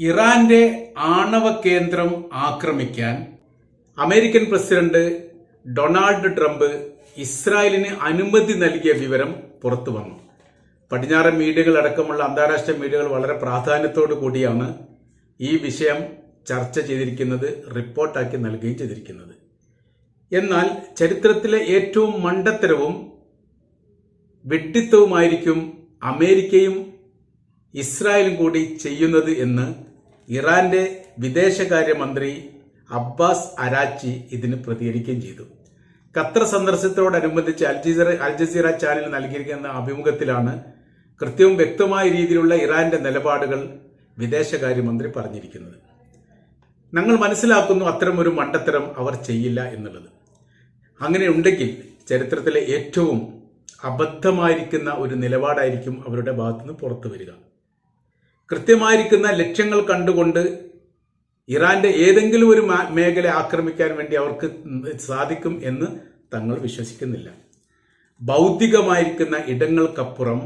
ഇറാന്റെ ആണവ കേന്ദ്രം ആക്രമിക്കാൻ അമേരിക്കൻ പ്രസിഡന്റ് ഡൊണാൾഡ് ട്രംപ് ഇസ്രായേലിന് അനുമതി നൽകിയ വിവരം പുറത്തു വന്നു. പടിഞ്ഞാറൻ മീഡിയകൾ അടക്കമുള്ള അന്താരാഷ്ട്ര മീഡിയകൾ വളരെ പ്രാധാന്യത്തോടു കൂടിയാണ് ഈ വിഷയം ചർച്ച ചെയ്തിരിക്കുന്നത് റിപ്പോർട്ടാക്കി നൽകുകയും ചെയ്തിരിക്കുന്നത്. എന്നാൽ ചരിത്രത്തിലെ ഏറ്റവും മണ്ടത്തരവും വെട്ടിത്തവുമായിരിക്കും അമേരിക്കയും ഇസ്രായേലും കൂടി ചെയ്യുന്നത് എന്ന് ഇറാന്റെ വിദേശകാര്യമന്ത്രി അബ്ബാസ് അരാച്ചി ഇതിന് പ്രതികരിക്കുകയും ചെയ്തു. ഖത്തർ സന്ദർശനത്തോടനുബന്ധിച്ച് അൽജീസ അൽജസീറ ചാനൽ നൽകിയിരിക്കുന്ന അഭിമുഖത്തിലാണ് കൃത്യവും വ്യക്തമായ രീതിയിലുള്ള ഇറാന്റെ നിലപാടുകൾ വിദേശകാര്യമന്ത്രി പറഞ്ഞിരിക്കുന്നത്. ഞങ്ങൾ മനസ്സിലാക്കുന്നു ഒരു മണ്ടത്തരം അവർ ചെയ്യില്ല എന്നുള്ളത്. അങ്ങനെ ഉണ്ടെങ്കിൽ ചരിത്രത്തിലെ ഏറ്റവും അബദ്ധമായിരിക്കുന്ന ഒരു നിലപാടായിരിക്കും അവരുടെ ഭാഗത്തുനിന്ന് പുറത്തു വരിക കൃത്യമായിരിക്കുന്ന ലക്ഷ്യങ്ങൾ കണ്ടുകൊണ്ട് ഇറാന്റെ ഏതെങ്കിലും ഒരു മേഖല ആക്രമിക്കാൻ വേണ്ടി അവർക്ക് സാധിക്കും എന്ന് തങ്ങൾ വിശ്വസിക്കുന്നില്ല. ഭൗതികമായിരിക്കുന്ന ഇടങ്ങൾക്കപ്പുറം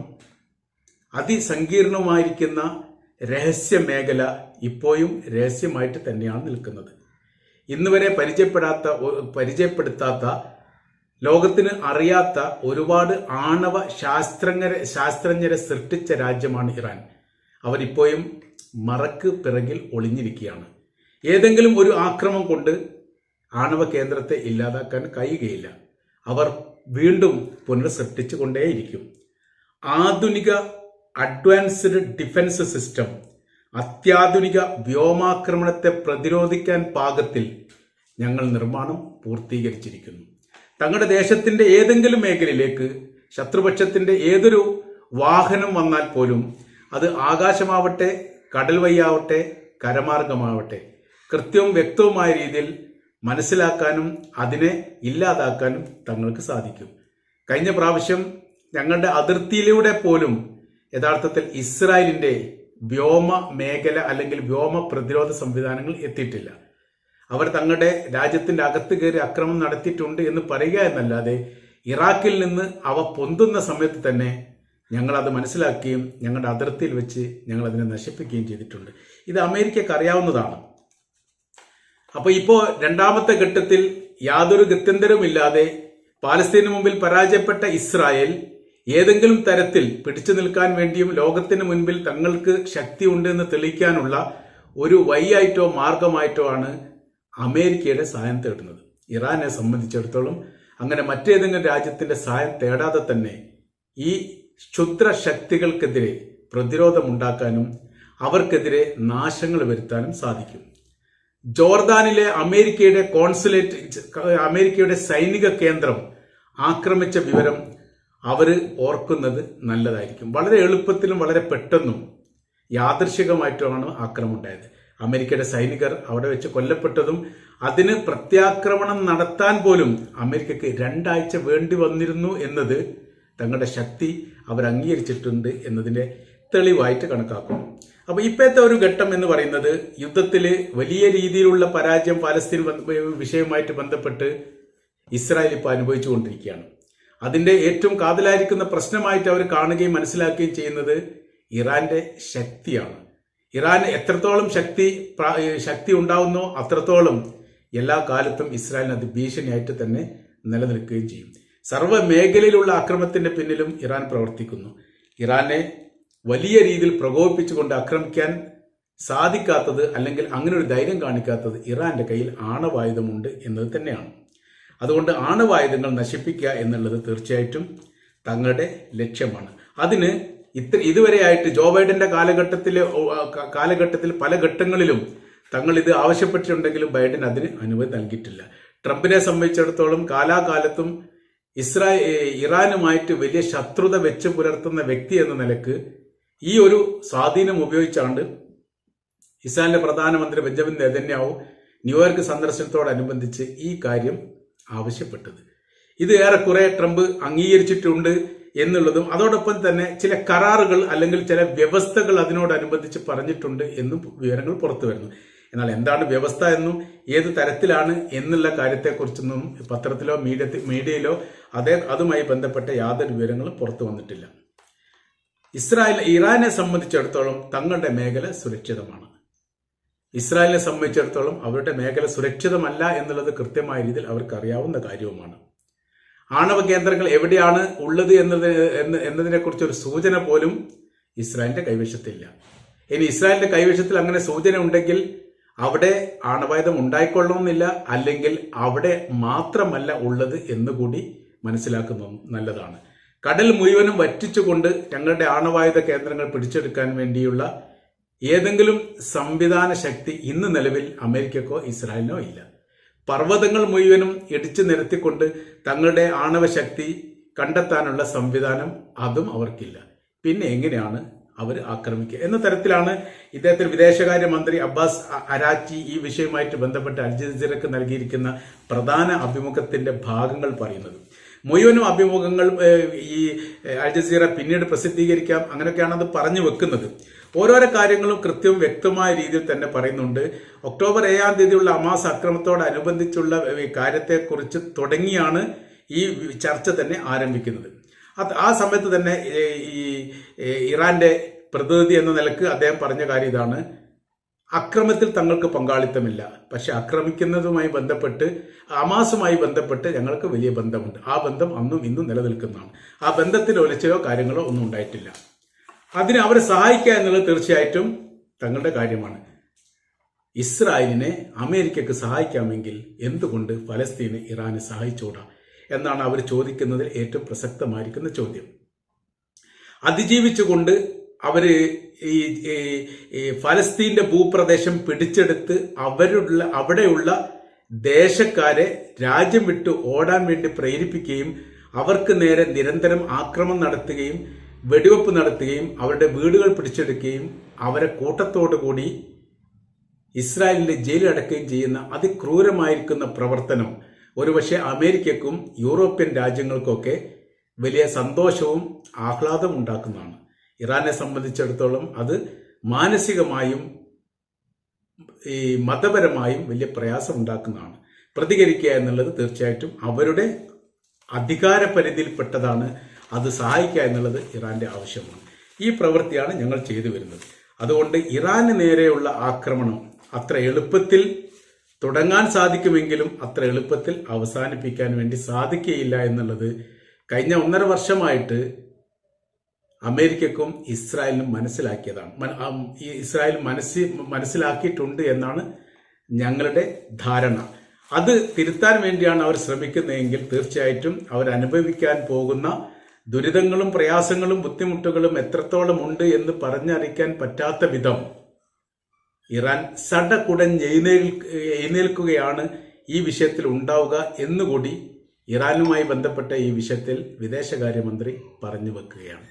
അതിസങ്കീർണമായിരിക്കുന്ന രഹസ്യ മേഖല ഇപ്പോഴും രഹസ്യമായിട്ട് തന്നെയാണ് നിൽക്കുന്നത്. ഇന്ന് വരെ പരിചയപ്പെടാത്ത പരിചയപ്പെടുത്താത്ത ലോകത്തിന് അറിയാത്ത ഒരുപാട് ആണവ ശാസ്ത്രജ്ഞരെ ശാസ്ത്രജ്ഞരെ സൃഷ്ടിച്ച രാജ്യമാണ് ഇറാൻ. അവരിപ്പോഴും മറക്ക് പിറകിൽ ഒളിഞ്ഞിരിക്കുകയാണ്. ഏതെങ്കിലും ഒരു ആക്രമം കൊണ്ട് ആണവ കേന്ദ്രത്തെ ഇല്ലാതാക്കാൻ കഴിയുകയില്ല. അവർ വീണ്ടും പുനഃസൃഷ്ടിച്ചുകൊണ്ടേയിരിക്കും ആധുനിക അഡ്വാൻസ്ഡ് ഡിഫൻസ് സിസ്റ്റം അത്യാധുനിക വ്യോമാക്രമണത്തെ പ്രതിരോധിക്കാൻ പാകത്തിൽ ഞങ്ങൾ നിർമ്മാണം പൂർത്തീകരിച്ചിരിക്കുന്നു. തങ്ങളുടെ ദേശത്തിന്റെ ഏതെങ്കിലും മേഖലയിലേക്ക് ശത്രുപക്ഷത്തിന്റെ ഏതൊരു വാഹനം വന്നാൽ പോലും അത് ആകാശമാവട്ടെ കടൽ വഴിയാവട്ടെ കരമാർഗമാവട്ടെ. കൃത്യവും വ്യക്തവുമായ രീതിയിൽ മനസ്സിലാക്കാനും അതിനെ ഇല്ലാതാക്കാനും തങ്ങൾക്ക് സാധിക്കും. കഴിഞ്ഞ പ്രാവശ്യം ഞങ്ങളുടെ അതിർത്തിയിലൂടെ പോലും യഥാർത്ഥത്തിൽ ഇസ്രായേലിന്റെ വ്യോമ മേഖല അല്ലെങ്കിൽ വ്യോമ പ്രതിരോധ സംവിധാനങ്ങൾ എത്തിയിട്ടില്ല. അവർ തങ്ങളുടെ രാജ്യത്തിന്റെ അകത്ത് കയറി അക്രമം നടത്തിയിട്ടുണ്ട് എന്ന് പറയുക എന്നല്ലാതെ ഇറാഖിൽ നിന്ന് അവ പൊന്തുന്ന സമയത്ത് തന്നെ ഞങ്ങൾ അത് മനസ്സിലാക്കുകയും ഞങ്ങളുടെ അതിർത്തിയിൽ വെച്ച് ഞങ്ങൾ അതിനെ നശിപ്പിക്കുകയും ചെയ്തിട്ടുണ്ട്. ഇത് അമേരിക്കക്ക് അറിയാവുന്നതാണ്. അപ്പോൾ ഇപ്പോൾ രണ്ടാമത്തെ ഘട്ടത്തിൽ യാതൊരു ഗത്യന്തരവുമില്ലാതെ പാലസ്തീന് മുമ്പിൽ പരാജയപ്പെട്ട ഇസ്രായേൽ ഏതെങ്കിലും തരത്തിൽ പിടിച്ചു നിൽക്കാൻ വേണ്ടിയും ലോകത്തിന് മുൻപിൽ തങ്ങൾക്ക് ശക്തി ഉണ്ടെന്ന് തെളിയിക്കാനുള്ള ഒരു വഴിയായിട്ടോ മാർഗമായിട്ടോ ആണ് അമേരിക്കയുടെ സഹായം തേടുന്നത്. ഇറാനെ സംബന്ധിച്ചിടത്തോളം അങ്ങനെ മറ്റേതെങ്കിലും രാജ്യത്തിന്റെ സഹായം തേടാതെ തന്നെ ഈ ക്ഷുദ്ര ശക്തികൾക്കെതിരെ പ്രതിരോധമുണ്ടാക്കാനും അവർക്കെതിരെ നാശങ്ങൾ വരുത്താനും സാധിക്കും. ജോർദാനിലെ അമേരിക്കയുടെ കോൺസുലേറ്റ് അമേരിക്കയുടെ സൈനിക കേന്ദ്രം ആക്രമിച്ച വിവരം അവർ ഓർക്കുന്നത് നല്ലതായിരിക്കും. വളരെ എളുപ്പത്തിലും വളരെ പെട്ടെന്നും യാദൃശികമായിട്ടുമാണ് ആക്രമം ഉണ്ടായത് അമേരിക്കയുടെ സൈനികർ അവിടെ വെച്ച് കൊല്ലപ്പെട്ടതും അതിന് പ്രത്യാക്രമണം നടത്താൻ പോലും അമേരിക്കയ്ക്ക് രണ്ടാഴ്ച വേണ്ടി വന്നിരുന്നു എന്നത് തങ്ങളുടെ ശക്തി അവർ അംഗീകരിച്ചിട്ടുണ്ട് എന്നതിന്റെ തെളിവായിട്ട് കണക്കാക്കുന്നു. അപ്പോൾ ഇപ്പോഴത്തെ ഒരു ഘട്ടം എന്ന് പറയുന്നത് യുദ്ധത്തിൽ വലിയ രീതിയിലുള്ള പരാജയം പാലസ്തീൻ വിഷയവുമായിട്ട് ബന്ധപ്പെട്ട് ഇസ്രായേൽ ഇപ്പോൾ അനുഭവിച്ചുകൊണ്ടിരിക്കുകയാണ് അതിന്റെ ഏറ്റവും കാതലായിരിക്കുന്ന പ്രശ്നമായിട്ട് അവർ കാണുകയും മനസ്സിലാക്കുകയും ചെയ്യുന്നത് ഇറാന്റെ ശക്തിയാണ്. ഇറാൻ എത്രത്തോളം ശക്തി ശക്തി ഉണ്ടാവുന്നോ അത്രത്തോളം എല്ലാ കാലത്തും ഇസ്രായേലിന് അത് ഭീഷണിയായിട്ട് തന്നെ നിലനിൽക്കുകയും ചെയ്യും. സർവ മേഖലയിലുള്ള ആക്രമണത്തിന്റെ പിന്നിലും ഇറാൻ പ്രവർത്തിക്കുന്നു. ഇറാനെ വലിയ രീതിയിൽ പ്രകോപിപ്പിച്ചുകൊണ്ട് ആക്രമിക്കാൻ സാധിക്കാത്തത് അല്ലെങ്കിൽ അങ്ങനെ ഒരു ധൈര്യം കാണിക്കാത്തത് ഇറാന്റെ കയ്യിൽ ആണവായുധമുണ്ട് എന്നത് തന്നെയാണ്. അതുകൊണ്ട് ആണവായുധങ്ങൾ നശിപ്പിക്കുക എന്നുള്ളത് തീർച്ചയായിട്ടും തങ്ങളുടെ ലക്ഷ്യമാണ്. അതിന് ഇത്ര ഇതുവരെയായിട്ട് ജോ ബൈഡന്റെ കാലഘട്ടത്തിലെ കാലഘട്ടത്തിൽ പല ഘട്ടങ്ങളിലും തങ്ങൾ ഇത് ആവശ്യപ്പെട്ടിട്ടുണ്ടെങ്കിലും ബൈഡൻ അതിന് അനുമതി നൽകിയിട്ടില്ല. ട്രംപിനെ സംബന്ധിച്ചിടത്തോളം കാലാകാലത്തും ഇസ്രായേൽ ഇറാനുമായിട്ട് വലിയ ശത്രുത വെച്ച് പുലർത്തുന്ന വ്യക്തി എന്ന നിലയ്ക്ക് ഈ ഒരു സ്വാധീനം ഉപയോഗിച്ചാണ്ട് ഇസ്രായേലിന്റെ പ്രധാനമന്ത്രി ബെഞ്ചമിൻ നെതന്യാവു ന്യൂയോർക്ക് സന്ദർശനത്തോടനുബന്ധിച്ച് ഈ കാര്യം ആവശ്യപ്പെട്ടത്. ഇത് ഏറെക്കുറെ ട്രംപ് അംഗീകരിച്ചിട്ടുണ്ട് എന്നുള്ളതും അതോടൊപ്പം തന്നെ ചില കരാറുകൾ അല്ലെങ്കിൽ ചില വ്യവസ്ഥകൾ അതിനോടനുബന്ധിച്ച് പറഞ്ഞിട്ടുണ്ട് എന്നും വിവരങ്ങൾ പുറത്തു വരുന്നു എന്നാൽ എന്താണ് വ്യവസ്ഥ എന്നും ഏത് തരത്തിലാണ് എന്നുള്ള കാര്യത്തെക്കുറിച്ചൊന്നും പത്രത്തിലോ മീഡിയ മീഡിയയിലോ അതേ അതുമായി ബന്ധപ്പെട്ട യാതൊരു വിവരങ്ങളും പുറത്തു വന്നിട്ടില്ല. ഇസ്രായേൽ ഇറാനെ സംബന്ധിച്ചിടത്തോളം തങ്ങളുടെ മേഖല സുരക്ഷിതമാണ്. ഇസ്രായേലിനെ സംബന്ധിച്ചിടത്തോളം അവരുടെ മേഖല സുരക്ഷിതമല്ല എന്നുള്ളത് കൃത്യമായ രീതിയിൽ അവർക്ക് അറിയാവുന്ന കാര്യവുമാണ്. ആണവ കേന്ദ്രങ്ങൾ എവിടെയാണ് ഉള്ളത് എന്നത് എന്നതിനെ എന്നതിനെക്കുറിച്ച് ഒരു സൂചന പോലും ഇസ്രായേലിന്റെ കൈവശത്തില്ല. ഇനി ഇസ്രായേലിന്റെ കൈവശത്തിൽ അങ്ങനെ സൂചന ഉണ്ടെങ്കിൽ അവിടെ ആണവായുധം ഉണ്ടായിക്കൊള്ളണമെന്നില്ല അല്ലെങ്കിൽ അവിടെ മാത്രമല്ല ഉള്ളത് എന്നുകൂടി നല്ലതാണ്. കടൽ മുഴുവനും വറ്റിച്ചുകൊണ്ട് ഞങ്ങളുടെ ആണവായുധ കേന്ദ്രങ്ങൾ പിടിച്ചെടുക്കാൻ വേണ്ടിയുള്ള ഏതെങ്കിലും സംവിധാന ശക്തി ഇന്ന് നിലവിൽ അമേരിക്കക്കോ ഇസ്രായേലിനോ ഇല്ല. പർവതങ്ങൾ മുഴുവനും ഇടിച്ചു നിരത്തിക്കൊണ്ട് തങ്ങളുടെ ആണവ ശക്തി കണ്ടെത്താനുള്ള സംവിധാനം അതും അവർക്കില്ല. പിന്നെ എങ്ങനെയാണ് അവർ ആക്രമിക്കുക. എന്ന തരത്തിലാണ് ഇദ്ദേഹത്തിന് വിദേശകാര്യമന്ത്രി അബ്ബാസ് അരാച്ചി ഈ വിഷയവുമായിട്ട് ബന്ധപ്പെട്ട് അൽ ജസീറക്ക് നൽകിയിരിക്കുന്ന പ്രധാന അഭിമുഖത്തിന്റെ ഭാഗങ്ങൾ പറയുന്നത്. മുഴുവനും അഭിമുഖങ്ങൾ ഈ അൽ ജസീറ പിന്നീട് പ്രസിദ്ധീകരിക്കാം. അങ്ങനെയൊക്കെയാണ് അത് പറഞ്ഞു വെക്കുന്നത്. ഓരോരോ കാര്യങ്ങളും കൃത്യവും വ്യക്തമായ രീതിയിൽ തന്നെ പറയുന്നുണ്ട്. ഒക്ടോബർ ഏഴാം തീയതിയുള്ള അമാസ് അക്രമത്തോടനുബന്ധിച്ചുള്ള കാര്യത്തെക്കുറിച്ച് തുടങ്ങിയാണ് ഈ ചർച്ച തന്നെ ആരംഭിക്കുന്നത്. ആ സമയത്ത് തന്നെ ഈ ഇറാന്റെ പ്രതിനിധി എന്ന നിലയ്ക്ക് അദ്ദേഹം പറഞ്ഞ കാര്യം ഇതാണ്. അക്രമത്തിൽ തങ്ങൾക്ക് പങ്കാളിത്തമില്ല. പക്ഷെ ആക്രമിക്കുന്നതുമായി ബന്ധപ്പെട്ട് അമാസുമായി ബന്ധപ്പെട്ട് ഞങ്ങൾക്ക് വലിയ ബന്ധമുണ്ട്. ആ ബന്ധം അന്നും ഇന്നും നിലനിൽക്കുന്നതാണ്. ആ ബന്ധത്തിൽ ഒലിച്ചയോ കാര്യങ്ങളോ ഒന്നും ഉണ്ടായിട്ടില്ല. അതിന് അവരെ സഹായിക്കുക എന്നുള്ളത് തീർച്ചയായിട്ടും തങ്ങളുടെ കാര്യമാണ്. ഇസ്രായേലിനെ അമേരിക്കക്ക് സഹായിക്കാമെങ്കിൽ എന്തുകൊണ്ട് ഫലസ്തീന് ഇറാനെ സഹായിച്ചൂടാ എന്നാണ് അവർ ചോദിക്കുന്നതിൽ ഏറ്റവും പ്രസക്തമായിരിക്കുന്ന ചോദ്യം. അതിജീവിച്ചുകൊണ്ട് അവർ ഈ ഫലസ്തീന്റെ ഭൂപ്രദേശം പിടിച്ചെടുത്ത് അവരുള്ള അവിടെയുള്ള ദേശക്കാരെ രാജ്യം വിട്ട് ഓടാൻ വേണ്ടി പ്രേരിപ്പിക്കുകയും അവർക്ക് നേരെ നിരന്തരം ആക്രമണം നടത്തുകയും വെടിവെപ്പ് നടത്തുകയും അവരുടെ വീടുകൾ പിടിച്ചെടുക്കുകയും അവരെ കൂട്ടത്തോടു കൂടി ഇസ്രായേലിന്റെ ജയിലടക്കുകയും ചെയ്യുന്ന അതിക്രൂരമായിരിക്കുന്ന പ്രവർത്തനം ഒരുപക്ഷെ അമേരിക്കക്കും യൂറോപ്യൻ രാജ്യങ്ങൾക്കൊക്കെ വലിയ സന്തോഷവും ആഹ്ലാദവും ഉണ്ടാക്കുന്നതാണ്. ഇറാനെ സംബന്ധിച്ചിടത്തോളം അത് മാനസികമായും ഈ മതപരമായും വലിയ പ്രയാസം ഉണ്ടാക്കുന്നതാണ്. പ്രതികരിക്കുക എന്നുള്ളത് തീർച്ചയായിട്ടും അവരുടെ അധികാര പരിധിയിൽപ്പെട്ടതാണ് അത് സഹായിക്കുക എന്നുള്ളത് ഇറാന്റെ ആവശ്യമാണ്. ഈ പ്രവൃത്തിയാണ് ഞങ്ങൾ ചെയ്തു വരുന്നത്. അതുകൊണ്ട് ഇറാന് നേരെയുള്ള ആക്രമണം അത്ര എളുപ്പത്തിൽ തുടങ്ങാൻ സാധിക്കുമെങ്കിലും അത്ര എളുപ്പത്തിൽ അവസാനിപ്പിക്കാൻ വേണ്ടി സാധിക്കുകയില്ല എന്നുള്ളത് കഴിഞ്ഞ ഒന്നര വർഷമായിട്ട് അമേരിക്കക്കും ഇസ്രായേലിനും മനസ്സിലാക്കിയതാണ്. ഇസ്രായേൽ മനസ്സി മനസ്സിലാക്കിയിട്ടുണ്ട് എന്നാണ് ഞങ്ങളുടെ ധാരണ. അത് തിരുത്താൻ വേണ്ടിയാണ് അവർ ശ്രമിക്കുന്നതെങ്കിൽ തീർച്ചയായിട്ടും അവർ അനുഭവിക്കാൻ പോകുന്ന ദുരിതങ്ങളും പ്രയാസങ്ങളും ബുദ്ധിമുട്ടുകളും എത്രത്തോളം ഉണ്ട് എന്ന് പറഞ്ഞറിയിക്കാൻ പറ്റാത്ത വിധം ഇറാൻ സടക്കുടൻ എഴുന്നേൽ എഴുന്നേൽക്കുകയാണ് ഈ വിഷയത്തിൽ ഉണ്ടാവുക എന്നുകൂടി ഇറാനുമായി ബന്ധപ്പെട്ട ഈ വിഷയത്തിൽ വിദേശകാര്യമന്ത്രി പറഞ്ഞു വെക്കുകയാണ്.